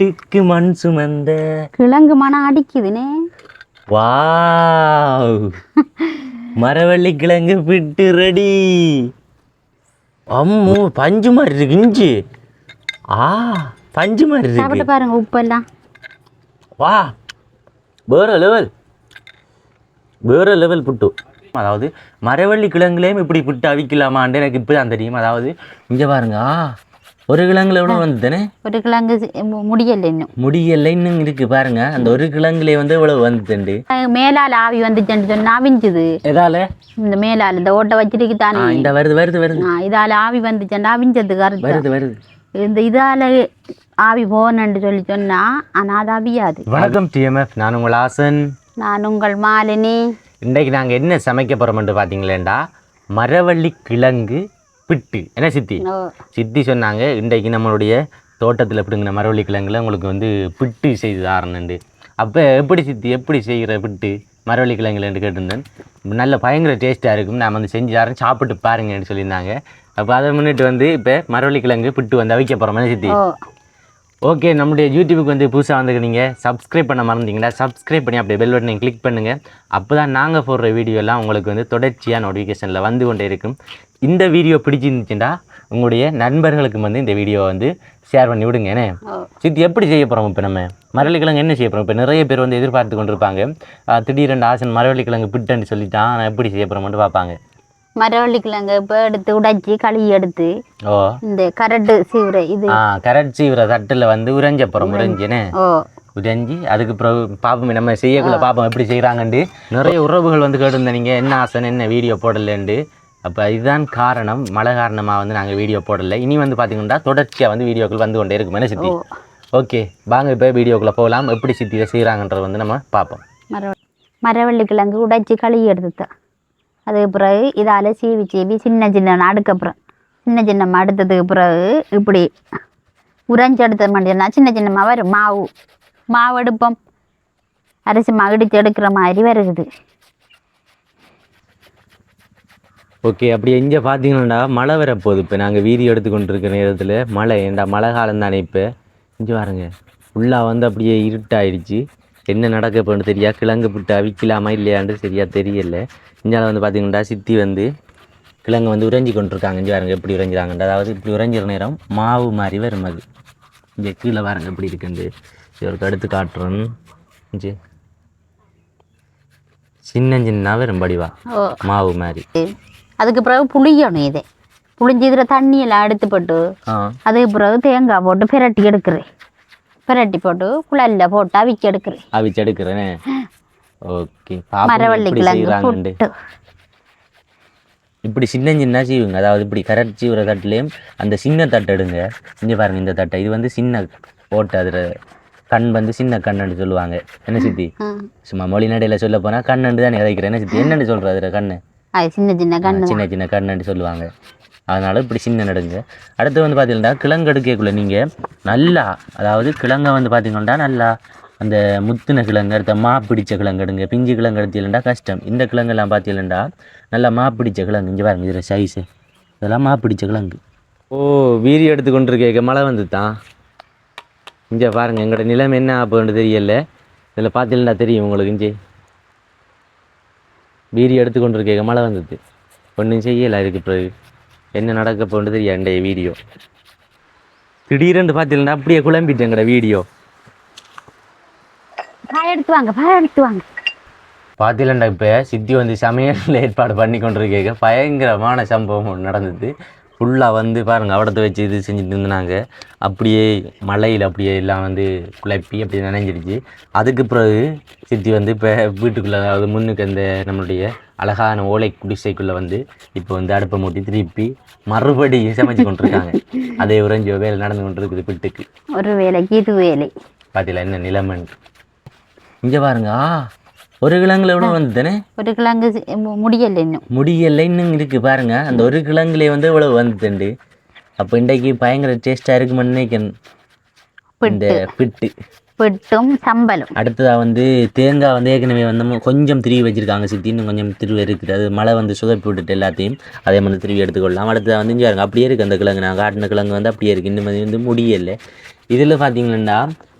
வீட்டுக்கு மண் சுமந்த. கிழங்கு மனம் அடிக்குதுனே. வாவ். மரவள்ளி கிழங்கு பிட்டு ரெடி. அம்மு பஞ்சு மாதிரி இருக்கு இஞ்சி. ஆ பஞ்சு மாதிரி சாப்பிட்டு இருக்கு பாருங்க உப்பெல்லாம். வா வேற லெவல் வேற லெவல் புட்டு. அதாவது மரவள்ளி கிழங்குலேயும் இப்படி புட்டு அவிக்கலாமான்னு எனக்கு இப்போ தான் தெரியும். அதாவது இங்கே பாருங்க ஆ. ஒரு கிழங்குல எவ்வளோ வந்துதானே ஒரு கிழங்கு முடியல இன்னும் முடியல இன்னும். இருக்கு பாருங்க. அந்த ஒரு கிழங்குலே வந்து இவ்வளவு வந்துட்டு மேலால ஆவி வந்துச்சுன்னு சொன்னா அவிஞ்சுது எதால? இந்த மேலால இந்த ஓட்டை வச்சிருக்கு தானே. இந்த வருது வருது வருது. இதால ஆவி வந்துச்சுன்னா அவிஞ்சது கருத்து வருது வருது. இந்த இதால ஆவி போனன்னு சொல்லி சொன்னா ஆனா அது அவியாது வணக்கம் டிஎம்எஃப் நான் உங்கள் ஆசன். நான் உங்கள் மாலினி. இன்றைக்கு நாங்கள் என்ன சமைக்க போகிறோம்னு பார்த்தீங்களேண்டா மரவள்ளி கிழங்கு பிட்டு. என்ன சித்தி? சித்தி சொன்னாங்க இன்றைக்கு நம்மளுடைய தோட்டத்தில் பிடுங்கின மரவள்ளி கிழங்குல உங்களுக்கு வந்து பிட்டு செய்து தாரணுண்டு அப்போ எப்படி சித்தி எப்படி செய்கிற பிட்டு மரவள்ளி கிழங்குலன்னு கேட்டிருந்தேன். நல்ல பயங்கர டேஸ்ட்டாக இருக்கும். நான் வந்து செஞ்சு தரேன் சாப்பிட்டு பாருங்கன்னு சொல்லியிருந்தாங்க. அப்போ அதை முன்னிட்டு வந்து இப்போ மரவள்ளி கிழங்கு பிட்டு வந்து அவிக்க போகிறோம் சித்தி? ஓ. ஓகே நம்முடைய யூடியூபுக்கு வந்து புதுசாக வந்துருக்கீங்க சப்ஸ்கிரைப் பண்ண மறந்தீங்கன்னா சப்ஸ்கிரைப் பண்ணி அப்படியே பெல் பட்டனை கிளிக் பண்ணுங்கள் அப்போ தான் நாங்கள் போடுற வீடியோ எல்லாம் உங்களுக்கு வந்து தொடர்ச்சியாக நோட்டிஃபிகேஷனில் வந்து கொண்டே இருக்கும். இந்த வீடியோ பிடிச்சிருந்துச்சுன்னா உங்களுடைய நண்பர்களுக்கு வந்து இந்த வீடியோ வந்து ஷேர் பண்ணி விடுங்க என்ன? சித்தி எப்படி செய்ய போகிறோம் இப்போ நம்ம? மரவள்ளிக்கிழங்கு என்ன செய்ய போகிறோம் இப்போ நிறைய பேர் வந்து எதிர்பார்த்து கொண்டிருப்பாங்க. திடீரென்று ஆசன் மரவள்ளிக்கிழங்கு பிட்டுன்னு சொல்லிட்டான் நான் எப்படி செய்ய போகிறோம்னு பார்ப்பாங்க. மரவள்ளி கிழங்கு இப்போ எடுத்து உடைச்சி களி எடுத்து ஓ. இந்த கரடு சீவுரை இது. ஆ கரட் சீவிர தட்டில் வந்து உறைஞ்ச போகிறோம் உறைஞ்சினே ஓ. உதஞ்சி அதுக்கு பிறகு பாப்போம் நம்ம செய்யக்குள்ள பாப்போம் எப்படி செய்கிறாங்கண்டு நிறைய உறவுகள் வந்து கேட்டிருந்தேன் நீங்கள் என்ன ஆசன் என்ன வீடியோ போடலண்டு அப்போ இதுதான் காரணம். மழை காரணமாக வந்து நாங்கள் வீடியோ போடலை. இனி வந்து பார்த்தீங்கன்னா தொடர்ச்சியாக வந்து வீடியோக்கள் வந்து கொண்டே இருக்கும். என்ன சித்தி? ஓகே. வாங்க இப்போ வீடியோக்குள்ளே போகலாம். எப்படி சித்தி இதை செய்கிறாங்கன்றத வந்து நம்ம பார்ப்போம். மர மரவள்ளி கிழங்கு உடைச்சி களி எடுத்து அதுக்கு பிறகு இதால் சீவி சீவி சின்ன சின்ன அடுக்கப்புறம் சின்ன சின்ன அடுத்ததுக்கு பிறகு இப்படி உறைஞ்சி எடுத்த மாட்டேன்னா சின்ன சின்னமாக வரும். மாவு மாவு எடுப்போம் அரிசி மாவு இடித்து எடுக்கிற மாதிரி வருகுது. ஓகே அப்படி இங்கே பார்த்தீங்கன்னா மழை வரப்போகுது இப்போ. நாங்கள் வீடியோ எடுத்து கொண்டு இருக்கிற நேரத்தில் மழை ஏண்டா மழை காலம் தானே இப்போ? இங்கே பாருங்க ஃபுல்லாக வந்து அப்படியே இருட்டாயிடுச்சு. என்ன நடக்க போகணும்னு தெரியா? கிழங்கு புட்டு அவிக்கலாமா இல்லையான்னு சரியா தெரியல. இங்கே வந்து பார்த்தீங்கன்னா சித்தி வந்து கிழங்கு வந்து உறைஞ்சி கொண்டிருக்காங்க. இங்கே பாருங்க எப்படி உறைஞ்சிறாங்கன்ற அதாவது இப்படி உறைஞ்சிற நேரம் மாவு மாதிரி வரும் அது. இங்கே கீழே பாருங்க எப்படி இருக்குண்டு இவருக்கு அடுத்து காட்டுறேன் இங்கே சின்ன சின்ன வரும் படிவா. மாவு மாதிரி. அதுக்கு பிறகு புளியணும் இது புளிஞ்சு இதில் தண்ணியெல்லாம் எடுத்து போட்டு அதுக்கு பிறகு தேங்காய் போட்டு பிரட்டி எடுக்கிறேன் பிரட்டி போட்டு குழல்ல போட்டு அவிக்க எடுக்கிறேன் அவிச்சு எடுக்கிறேனே ஓகே மரவள்ளி கிழங்கு இப்படி சின்ன சின்ன சீவுங்க. அதாவது இப்படி கரட் சீவுற தட்டுலேயும் அந்த சின்ன தட்டை எடுங்க. இங்கே பாருங்க இந்த தட்டை. இது வந்து சின்ன ஓட்டை அதில் கண் வந்து சின்ன கண்ணுன்னு சொல்லுவாங்க. என்ன சித்தி. சும்மா மொழி நடையில் சொல்ல போனால் கண்ணுன்னு தான் விதைக்கிறேன் என்ன சித்தி? என்னன்னு சொல்கிற அதில் கண்ணு? அது சின்ன சின்ன கண்ணு சின்ன சின்ன கண்ணுன்னு சொல்லுவாங்க. அதனால இப்படி சின்ன நடுங்க. அடுத்து வந்து பார்த்தீங்கன்னா கிழங்கு எடுக்கக்குள்ள நீங்கள் நல்லா அதாவது கிழங்கை வந்து பார்த்தீங்கன்னா நல்லா அந்த முத்தின கிழங்கு அடுத்த மா பிடிச்ச கிழங்கு எடுங்க. பிஞ்சு கிழங்கு எடுத்தீங்கன்னா கஷ்டம். இந்த கிழங்கெல்லாம் பார்த்தீங்கன்னா நல்லா மா பிடிச்ச கிழங்கு. இங்கே பாருங்க இதில் சைஸு இதெல்லாம் மா பிடிச்ச கிழங்கு. ஓ வீரி எடுத்து கொண்டு இருக்க மழை வந்து தான் இங்கே பாருங்க எங்களோட நிலைமை என்ன ஆகுன்னு தெரியல. இதில் பார்த்தீங்கன்னா தெரியும் உங்களுக்கு இஞ்சி. வீரி எடுத்து கொண்டு இருக்க மழை வந்தது. ஒன்றும் செய்யலை அதுக்கு பிறகு என்ன நடக்க போகிறது தெரியாது வீடியோ. திடீரென்று பார்த்தீங்கன்னா அப்படியே குழம்பிட்டேங்கட வீடியோ. எடுத்து வாங்க எடுத்து வாங்க. பார்த்தீங்களா இப்போ சித்தி வந்து சமையல் ஏற்பாடு பண்ணி கொண்டிருக்க பயங்கரமான சம்பவம் நடந்தது. ஃபுல்லாக வந்து பாருங்க அவடத்தை வச்சு இது செஞ்சுட்டு இருந்தாங்க அப்படியே மழையில் அப்படியே எல்லாம் வந்து குழப்பி அப்படியே நனைஞ்சிருச்சு. அதுக்கு பிறகு சித்தி வந்து இப்போ வீட்டுக்குள்ளே அதாவது முன்னுக்கு அந்த நம்மளுடைய அழகான ஓலை குடிசைக்குள்ளே வந்து இப்போ வந்து அடுப்பை மூட்டி திருப்பி மறுபடியும் சமைச்சு கொண்டிருக்காங்க. அதே உறைஞ்சி வேலை நடந்து கொண்டிருக்குது பிட்டுக்கு ஒரு வேலைக்கு இது வேலை. பார்த்தீங்களா என்ன நிலைமைன்னு இங்கே பாருங்க ஒரு கிழங்குல எவ்வளோ வந்து தானே ஒரு கிழங்கு முடியல இன்னும் முடியல இன்னும். இருக்கு பாருங்க. அந்த ஒரு கிழங்குலேயே வந்து இவ்வளவு வந்துட்டு அப்போ இன்றைக்கு பயங்கர டேஸ்ட்டாக இருக்குமென்னு நினைக்கிறேன். இந்த பிட்டு. பிட்டும் சம்பலும். அடுத்ததா வந்து தேங்காய் வந்து ஏற்கனவே வந்து கொஞ்சம் திருவி வச்சிருக்காங்க சித்தி. இன்னும் கொஞ்சம் திருவி இருக்குது. அது மழை வந்து சுதப்பி விட்டுட்டு எல்லாத்தையும் அதே மாதிரி திருவி எடுத்துக்கொள்ளலாம். அடுத்ததா வந்து இங்கே அப்படியே இருக்குது அந்த கிழங்கு. நான் காட்டின கிழங்கு வந்து அப்படியே இருக்குது இன்னும் அது வந்து முடியலை. இதில் பார்த்தீங்கன்னா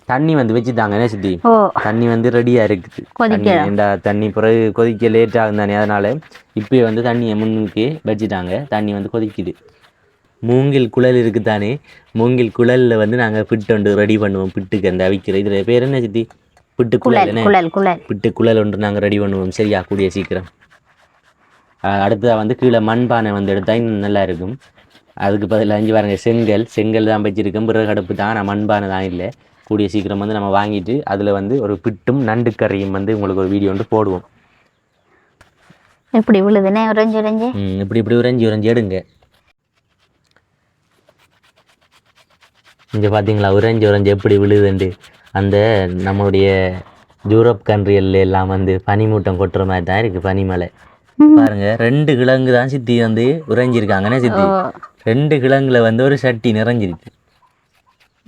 தண்ணி வந்து வச்சுட்டாங்க என்ன சித்தி? தண்ணி வந்து ரெடியாக இருக்குது. தண்ணி இந்த தண்ணி பிறகு கொதிக்க லேட் ஆகும் தானே அதனால இப்போயே வந்து தண்ணியை முன்னுக்கு வச்சுட்டாங்க. தண்ணி வந்து கொதிக்குது. மூங்கில் குழல் இருக்குது தானே மூங்கில் குழலில் வந்து நாங்கள் பிட்டு ஒன்று ரெடி பண்ணுவோம் பிட்டுக்கு அந்த அவிக்கிற. இதில் பேர் என்ன சித்தி? பிட்டு குழல் என்ன? பிட்டு குழல் ஒன்று நாங்கள் ரெடி பண்ணுவோம் சரியா? கூடிய சீக்கிரம். அஹ் அடுத்ததா வந்து கீழே மண்பானை வந்து எடுத்தா இன்னும் நல்லா இருக்கும். அதுக்கு பதிலாக அஞ்சு பாருங்க செங்கல். செங்கல் தான் வச்சிருக்கேன் பிறகு அடுப்பு தான். நான் மண்பானை தான் இல்லை. கூடிய சீக்கிரம் வந்து நம்ம வாங்கிட்டு அதில் வந்து ஒரு பிட்டும் நண்டு கறியும் வந்து உங்களுக்கு ஒரு வீடியோ வந்து போடுவோம். எப்படி விழுதுனே உறைஞ்சு உறைஞ்சு? இப்படி இப்படி உறைஞ்சி உறைஞ்சி எடுங்க. இங்கே பார்த்தீங்களா உறைஞ்சி உறைஞ்சி எப்படி விழுதுண்டு அந்த நம்மளுடைய யூரோப் கண்ட்ரியல்ல எல்லாம் வந்து பனிமூட்டம் கொட்டுற மாதிரி தான் இருக்குது பனிமலை. பாருங்க ரெண்டு கிழங்கு தான் சித்தி வந்து உறைஞ்சிருக்காங்கன்னு சித்தி? ரெண்டு கிழங்குல வந்து ஒரு சட்டி நிறைஞ்சிருக்கு.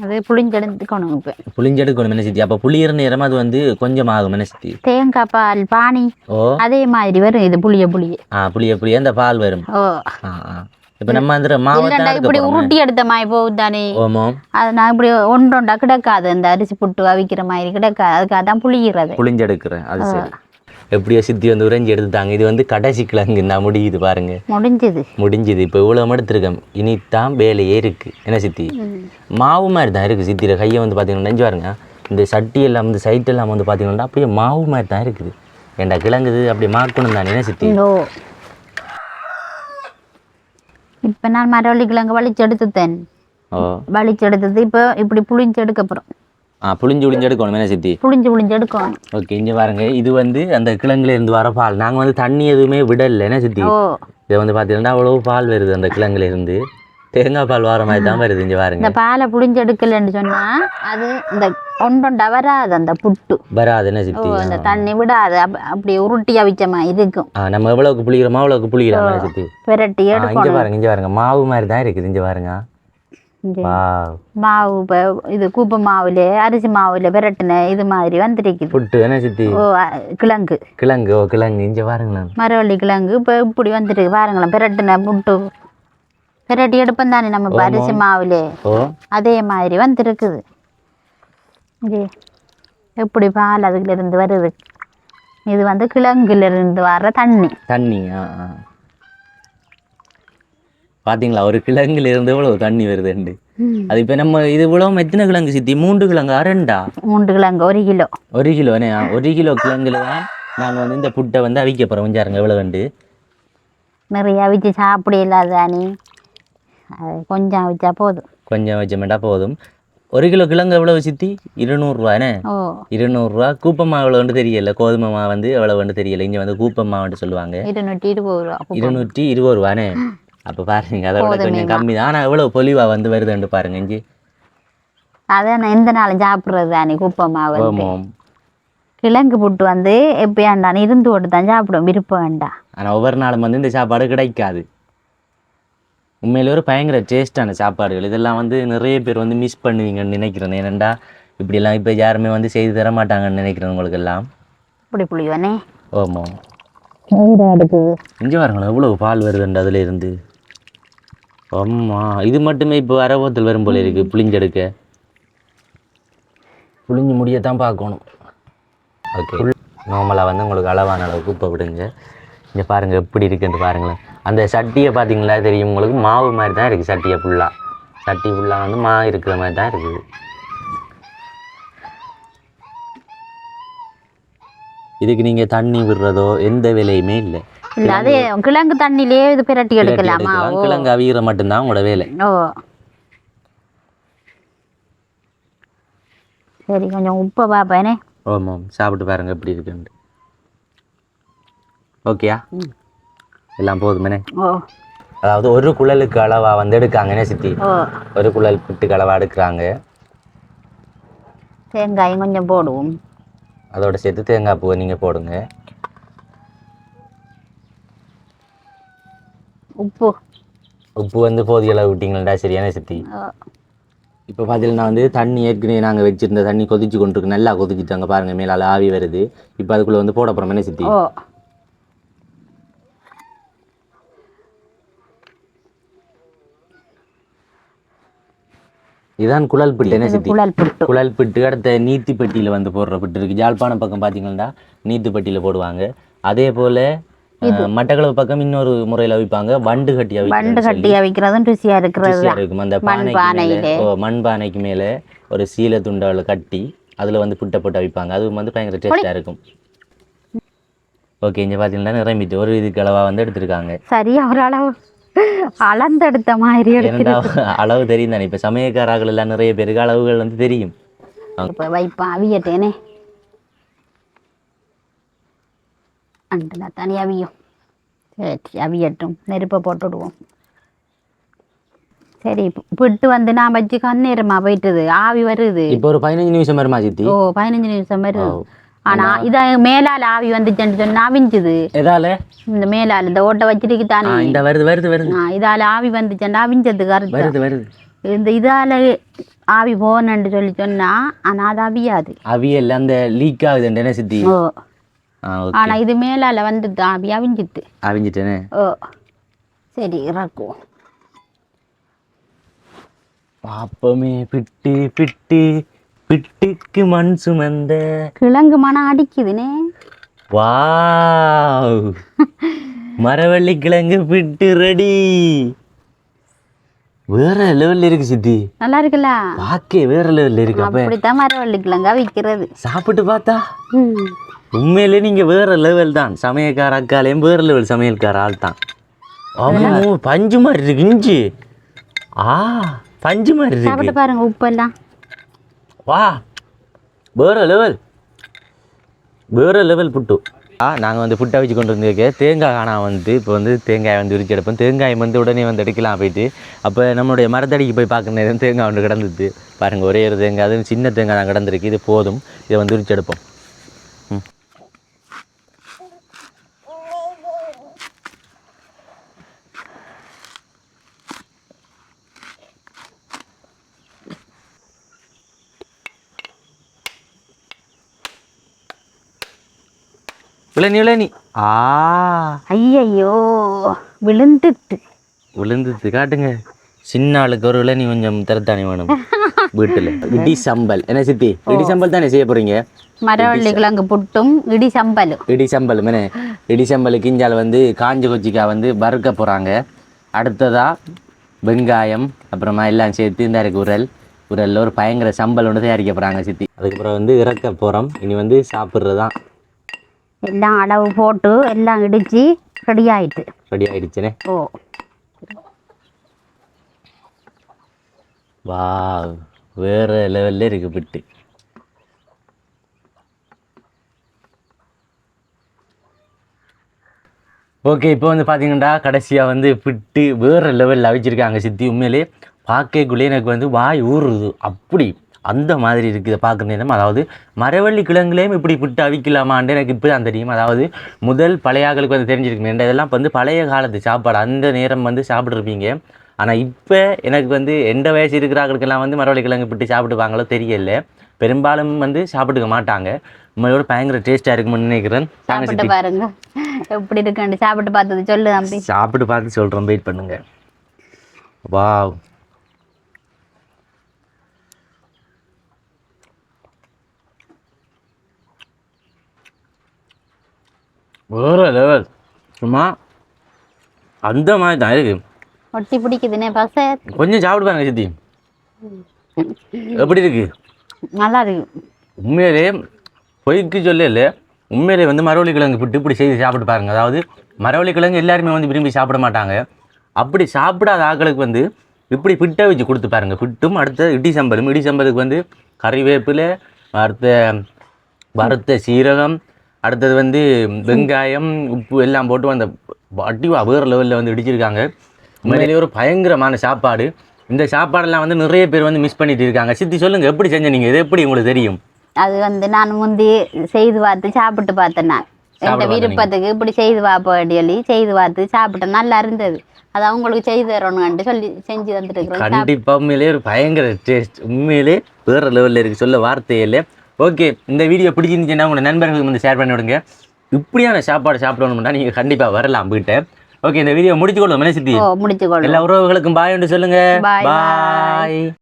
அது புளிஞ்செடுத்துக்கணும் இப்போ. புளிஞ்செடுக்கணும் என்ன சித்தி அப்போ புளியிற நேரம் அது வந்து கொஞ்சம் ஆகும் என்ன சித்தி தேங்காய் பால் பானி அதே மாதிரி வரும் இது புளிய புளிய. ஆ புளிய புளிய அந்த பால் வரும். ஓ. ஆ ஆ. இப்போ நம்ம அந்த மாவை இல்லைண்டா தான் இப்படி உருட்டி எடுத்த மாதிரி போகுது தானே அது நான் இப்படி ஒன்றொண்டா கிடக்காது அந்த அரிசி புட்டு அவிக்கிற மாதிரி கிடக்காது. அதுக்காக தான் புளியிறது. புளிஞ்செடுக்கிறேன் அது சரி. எப்படியோ சித்தி வந்து உறைஞ்சி எடுத்துட்டாங்க. இது வந்து கடைசி கிழங்கு. நான் முடியுது பாருங்க. முடிஞ்சது. முடிஞ்சுது. இப்போ இவ்வளோ எடுத்துருக்கேன். இனித்தான் வேலையே இருக்கு என்ன சித்தி? மாவு மாதிரி தான் இருக்குது சித்திர கையை வந்து பார்த்தீங்கன்னா நெஞ்சு பாருங்க. இந்த சட்டி எல்லாம் இந்த சைட் எல்லாம் வந்து பார்த்தீங்கன்னா அப்படியே மாவு மாதிரி தான் இருக்குது. ஏண்டா கிழங்குது? அப்படியே மாக்கணும் தானே. என்ன சித்தி? இப்போ நான் மரவள்ளி கிழங்கு வலிச்சு எடுத்துட்டேன். ஓ. வலிச்சு எடுத்தது இப்போ இப்படி புளிஞ்சு எடுக்க போகிறோம் ஆ புளிஞ்சு புளிஞ்சு எடுக்கணும் என்ன சித்தி? புளிஞ்சு புளிஞ்சு எடுக்கணும். ஓகே இங்கே பாருங்க இது வந்து அந்த கிழங்குல இருந்து வர பால். நாங்கள் வந்து தண்ணி எதுவுமே விடல என்ன சித்தி? இதை வந்து பார்த்தீங்கன்னா அவ்வளோ பால் வருது அந்த கிழங்குல இருந்து. தேங்காய் பால் வர மாதிரி தான் வருது இங்கே பாருங்க. இந்த பாலை புளிஞ்சு எடுக்கலன்னு சொன்னா அது இந்த ஒன்றொண்டா வராது அந்த புட்டு. வராது என்ன சித்தி? அந்த தண்ணி விடாது அப்- அப்படி உருட்டி அவிச்ச மாதிரி இருக்கும். நம்ம எவ்வளோக்கு புளிக்கிறோமோ அவ்வளோக்கு புளிக்கிறோம் சித்தி? பிரட்டி ஆ, இங்க பாருங்க இங்க பாருங்க மாவு மாதிரி தான் இருக்குது இங்க பாருங்க. மாவு இது கூப்பு மாவுல அரிசி மாவுல பிரட்டின இது மாதிரி வந்துருக்குது. புட்டு என்ன சித்தி? ஓ கிழங்கு. கிழங்கு ஓ கிழங்கு. இங்க பாருங்களேன் மரவள்ளி கிழங்கு இப்போ இப்படி வந்துட்டு பாருங்களேன் பிரட்டின புட்டு. பிரட்டி எடுப்போம் தானே நம்ம இப்ப அரிசி மாவுல. அதே மாதிரி வந்துருக்குது. எப்படி பால் அதுல இருந்து வருது? இது வந்து கிழங்குல இருந்து வர தண்ணி தண்ணி பாத்தீங்களா? ஒரு கிழங்குல இருந்து எவ்வளவு தண்ணி வருதுண்டு? அது இப்போ நம்ம இது இவ்வளவு எத்தனை கிழங்கு சித்தி? மூன்று கிழங்கா ரெண்டா மூன்று கிழங்கு ஒரு கிலோ. ஒரு கிலோனே ஆ, ஒரு கிலோ கிழங்குல தான் நாங்க வந்து இந்த புட்டை வந்து அவிக்க போறோம். கொஞ்சாருங்க எவ்வளவு கண்டு நிறைய அவிச்சு சாப்பிட இல்லாதானே கொஞ்சம் அவிச்சா போதும். கொஞ்சம் வச்சமெண்டா போதும். ஒரு கிலோ கிழங்கு எவ்வளவு சித்தி? இருநூறுவானே இருநூறுவா கூப்ப மாவு எவ்வளோன்னு தெரியல? கோதுமை மாவு வந்து எவ்வளோன்னு தெரியல? இங்கே வந்து கூப்ப மாவுன்னு சொல்லுவாங்க. இருநூற்றி இருபது ரூபா. இருநூற்றி இருபது ரூபானே அப்போ பாருங்க அதை விட கொஞ்சம் கம்மி தான். ஆனால் எவ்வளோ பொலிவா வந்து வருதுன்னு பாருங்க இஞ்சி. அதை நான் எந்த நாளும் சாப்பிட்றது தானே குப்பை மாவு வந்து. ஓமோம் கிழங்கு புட்டு வந்து எப்பயாண்டானு இருந்து போட்டு தான் சாப்பிடும் விருப்பம் வேண்டாம் ஆனால் ஒவ்வொரு நாளும் வந்து இந்த சாப்பாடு கிடைக்காது. உண்மையிலே ஒரு பயங்கர டேஸ்டான சாப்பாடுகள். இதெல்லாம் வந்து நிறைய பேர் வந்து மிஸ் பண்ணுவீங்கன்னு நினைக்கிறேன். ஏனண்டா இப்படியெல்லாம் இப்போ யாருமே வந்து செய்து தர மாட்டாங்கன்னு நினைக்கிறேன் உங்களுக்கு எல்லாம் இப்படி ஓமோ எடுக்குது இங்கே பாருங்களேன் எவ்வளோ பால் வருதுண்டு அதுல அம்மா இது மட்டுமே இப்போ அரபத்தில் வரும் போல இருக்கு புளிஞ்செடுக்க புளிஞ்சு முடியத்தான் பார்க்கணும். ஓகே நார்மலாக வந்து உங்களுக்கு அளவான அளவுக்கு உப்பை விடுங்க. இங்கே பாருங்கள் எப்படி இருக்குன்னு பாருங்களேன். அந்த சட்டியை பார்த்தீங்களா? தெரியும் உங்களுக்கு. மாவு மாதிரி தான் இருக்குது சட்டியை ஃபுல்லாக சட்டி ஃபுல்லாக வந்து மா இருக்கிற மாதிரி தான் இருக்குது. இதுக்கு நீங்கள் தண்ணி விடுறதோ எந்த வேலையுமே இல்லை. இல்லை அதே கிழங்கு தண்ணியிலே இது பிரட்டி எடுக்கலாமா. கிழங்கு அவிகிற மட்டும்தான் உங்களோட வேலை. ஓ. சரி கொஞ்சம் உப்பை பார்ப்பேனே ஆமாம் சாப்பிட்டு பாருங்க எப்படி இருக்குன்ட்டு. ஓகேயா? எல்லாம் போதுமேனே ஓ. அதாவது ஒரு குழலுக்கு அளவா வந்து எடுக்காங்கன்னே சித்தி? ஒரு குழல் புட்டுக்கு அளவா எடுக்கிறாங்க. தேங்காயும் கொஞ்சம் போடுவோம். அதோட சேர்த்து தேங்காய் பூவை நீங்கள் போடுங்க. உப்பு. உப்பு வந்து போதிய அளவு விட்டீங்களா சரியான சித்தி. இப்போ பார்த்தீங்கன்னா வந்து தண்ணி ஏற்கனவே நாங்கள் வச்சிருந்த தண்ணி கொதிச்சு கொண்டிருக்கு. நல்லா கொதிச்சுட்டாங்க பாருங்க மேலால ஆவி வருது. இப்போ அதுக்குள்ளே வந்து போட போகிறோம் என்ன சித்தி? இதான் குழல் பிட்டு என்ன சித்தி? குழல் புட்டு குழல் பிட்டு அடுத்த நீத்தி பெட்டியில் வந்து போடுற பிட்டு இருக்கு. ஜாழ்ப்பாணம் பக்கம் பார்த்தீங்கன்னா நீத்து பெட்டியில் போடுவாங்க. அதே போல அஹ், மட்டக்களப்பு பக்கம் இன்னொரு முறையில் வைப்பாங்க வண்டு கட்டி அவிக்கிறது கட்டி அவிக்கிறதும் ருசியா இருக்கிறது இருக்கும். அந்த பானைக்கு மண் பானைக்கு மேலே ஒரு சீலை துண்டாவில் கட்டி அதில் வந்து புட்டை போட்டு அவிப்பாங்க. அது வந்து பயங்கர டேஸ்ட்டாக இருக்கும். ஓகே இங்கே பார்த்தீங்கன்னா நிரம்பிட்டு ஒரு இதுக்கு அளவாக வந்து எடுத்திருக்காங்க. சரியா ஒரு அளவு அளந்தெடுத்த மாதிரி அளவு தெரியும் தானே. இப்போ சமயக்காரர்கள் எல்லாம் நிறைய பேருக்கு அளவுகள் வந்து தெரியும். இப்போ வைப்பான் அவியட்டேனே. அண்டுல தனி அவியும் சரி அவியட்டும் நெருப்பை போட்டு விடுவோம். சரி பிட்டு வந்து நான் வச்சு கண்ணேரமா போயிட்டுது. ஆவி வருது. இப்போ ஒரு பதினஞ்சு நிமிஷம் வருமா சித்தி? ஓ பதினஞ்சு நிமிஷம் வருது. ஆனா இத மேலால ஆவி வந்துச்சுன்னு சொன்னா அவிஞ்சுது. எதால? இந்த மேலால இந்த ஓட்டை வச்சிருக்கு தானே. இந்த வருது வருது வருது. இதால ஆவி வந்துச்சுன்னா அவிஞ்சது கருத்து வருது வருது. இந்த இதால ஆவி போனன்னு சொல்லி சொன்னா ஆனா அது அவியாது. அவியல் அந்த லீக் ஆகுது என்ன சித்தி? ஓ. ஆனா இது மேலால வந்துட்டு ஆவி அவிஞ்சிட்டு. அவிஞ்சிட்டேனே? ஓ சரி இறக்குவோம் பாப்பமே பிட்டு பிட்டு பிட்டுக்கு மண் சுமந்த. கிழங்கு மனம் அடிக்குதுனே. வாவ்! மரவள்ளி கிழங்கு பிட்டு ரெடி வேற லெவல்ல இருக்கு சித்தி. நல்லா இருக்குல்ல? பாக்கே வேற லெவல்ல இருக்கு அப்ப. அப்படித்தான் மரவள்ளி கிழங்கா விற்கிறது சாப்பிட்டு பார்த்தா? உண்மையிலே நீங்க வேற லெவல் தான். சமையல்கார அக்காலையும் வேற லெவல் சமையல்கார ஆள் தான். அம்மோ பஞ்சு மாதிரி இருக்கு இஞ்சி. ஆ பஞ்சு மாதிரி இருக்கு. சாப்பிட்டு பாருங்க உப்பெல்லாம். வா வேற லெவல் வேற லெவல் புட்டு. ஆ நாங்கள் வந்து புட்டை வச்சு கொண்டு வந்திருக்க தேங்காய் காணா வந்து இப்போ வந்து தேங்காய் வந்து உரிச்சு எடுப்போம். தேங்காய் வந்து உடனே வந்து எடுக்கலாம் போயிட்டு. அப்போ நம்மளுடைய மரத்தடிக்கு போய் பார்க்குற நேரம் தேங்காய் ஒன்று கிடந்துது. பாருங்கள் ஒரே ஒரு தேங்காய் அது சின்ன தேங்காய் தான் கிடந்திருக்கு. இது போதும். இதை வந்து உரிச்சு எடுப்போம். இளநி இளநி ஆ. ஐயையோ விழுந்துட்டு. விழுந்துச்சு காட்டுங்க. சின்ன ஆளுக்கு ஒரு இளநி கொஞ்சம் திறத்தானே வேணும். வீட்டில். இடி சம்பல். என்ன சித்தி? இடி சம்பல் தானே செய்ய போறீங்க? மரவள்ளி கிழங்கு புட்டும் இடி சம்பலும் இடி சம்பல் என்ன? இடி சம்பல் கிஞ்சால் வந்து காஞ்ச கொச்சிக்காய் வந்து வறுக்க போகிறாங்க அடுத்ததா வெங்காயம் அப்புறமா எல்லாம் சேர்த்து இந்த இருக்கு உரல். உரல்ல ஒரு பயங்கர சம்பல் ஒன்று தயாரிக்க போகிறாங்க சித்தி. அதுக்கப்புறம் வந்து இறக்க போகிறோம் இனி வந்து சாப்பிட்றது தான் எல்லாம் அளவு போட்டு எல்லாம் இடிச்சு ரெடி ஆயிட்டு. ரெடி ஆயிடுச்சுனே? ஓ. வா வேற லெவல்ல இருக்கு பிட்டு. ஓகே இப்போ வந்து பார்த்தீங்கன்னா கடைசியாக வந்து பிட்டு வேற லெவலில் அவிச்சிருக்காங்க சித்தி உண்மையிலே. பார்க்கக்குள்ளே எனக்கு வந்து வாய் ஊறுது. அப்படி. அந்த மாதிரி இருக்குது. பார்க்குற நேரம் அதாவது மரவள்ளி கிழங்குலேயும் இப்படி பிட்டு அவிக்கலாமான்னு எனக்கு இப்போ தான் தெரியும். அதாவது முதல் பழைய ஆட்களுக்கு வந்து தெரிஞ்சிருக்கு இதெல்லாம் வந்து பழைய காலத்து சாப்பாடு. அந்த நேரம் வந்து சாப்பிட்ருப்பீங்க. ஆனால் இப்போ எனக்கு வந்து எந்த வயசு இருக்கிற ஆட்களுக்கெல்லாம் வந்து மரவள்ளி கிழங்கு பிட்டு சாப்பிடுவாங்களோ தெரியல. பெரும்பாலும் வந்து சாப்பிட்டுக்க மாட்டாங்க. உண்மையோட பயங்கர டேஸ்ட்டாக இருக்கும்னு நினைக்கிறேன். சாப்பிட்டு பாருங்க. எப்படி இருக்குன்னு சாப்பிட்டு பார்த்தது சொல்லு சாப்பிட்டு பார்த்து சொல்கிறோம் வெயிட் பண்ணுங்க. வாவ். வேற லெவல் சும்மா அந்த மாதிரி தான் இருக்கு. ஒட்டி பிடிக்குதுனே பச. கொஞ்சம் சாப்பிட்டு பாருங்க சித்தி. எப்படி இருக்கு? நல்லா இருக்கு. உண்மையிலே பொய்க்கு சொல்லல. உண்மையிலே வந்து மரவள்ளி கிழங்கு பிட்டு இப்படி செய்து சாப்பிட்டு பாருங்க. அதாவது மரவள்ளி கிழங்கு எல்லாருமே வந்து விரும்பி சாப்பிட மாட்டாங்க. அப்படி சாப்பிடாத ஆட்களுக்கு வந்து இப்படி பிட்டை வச்சு கொடுத்து பாருங்க. பிட்டும் அடுத்த இடி சம்பலும். இடி சம்பலுக்கு வந்து கறிவேப்பிலை அடுத்த வறுத்த சீரகம் அடுத்தது வந்து வெங்காயம் உப்பு எல்லாம் போட்டு அந்த அடிவா வேறு லெவலில் வந்து இடிச்சிருக்காங்க. உண்மையிலேயே ஒரு பயங்கரமான சாப்பாடு. இந்த சாப்பாடெல்லாம் வந்து நிறைய பேர் வந்து மிஸ் பண்ணிட்டு இருக்காங்க. சித்தி சொல்லுங்க எப்படி செஞ்ச நீங்க? இது எப்படி உங்களுக்கு தெரியும்? அது வந்து நான் முந்தி செய்து பார்த்து சாப்பிட்டு பார்த்தேன் நான். எந்த விருப்பத்துக்கு இப்படி செய்து பார்ப்போம் சொல்லி செய்து பார்த்து சாப்பிட்டேன் நல்லா இருந்தது. அது அவங்களுக்கு செய்து தரணும்னு சொல்லி செஞ்சு தந்துட்டு கண்டிப்பா உண்மையிலே ஒரு பயங்கர டேஸ்ட் உண்மையிலே வேற லெவல்ல இருக்கு. சொல்ல வார்த்தையே இல்லை. ஓகே இந்த வீடியோ பிடிச்சிருந்துச்சுன்னா உங்க நண்பர்களுக்கு வந்து ஷேர் பண்ணி விடுங்க இப்படியான சாப்பாடு சாப்பிடணும்னா நீங்க கண்டிப்பா வரலாம் வீட்டை. ஓகே இந்த வீடியோ முடிச்சுக்கொள்ளும் மனசித்தி ஓ முடிச்சு கொள்ளும் எல்லா உறவுகளுக்கும் பாய் சொல்லுங்க. Bye, bye. பாய்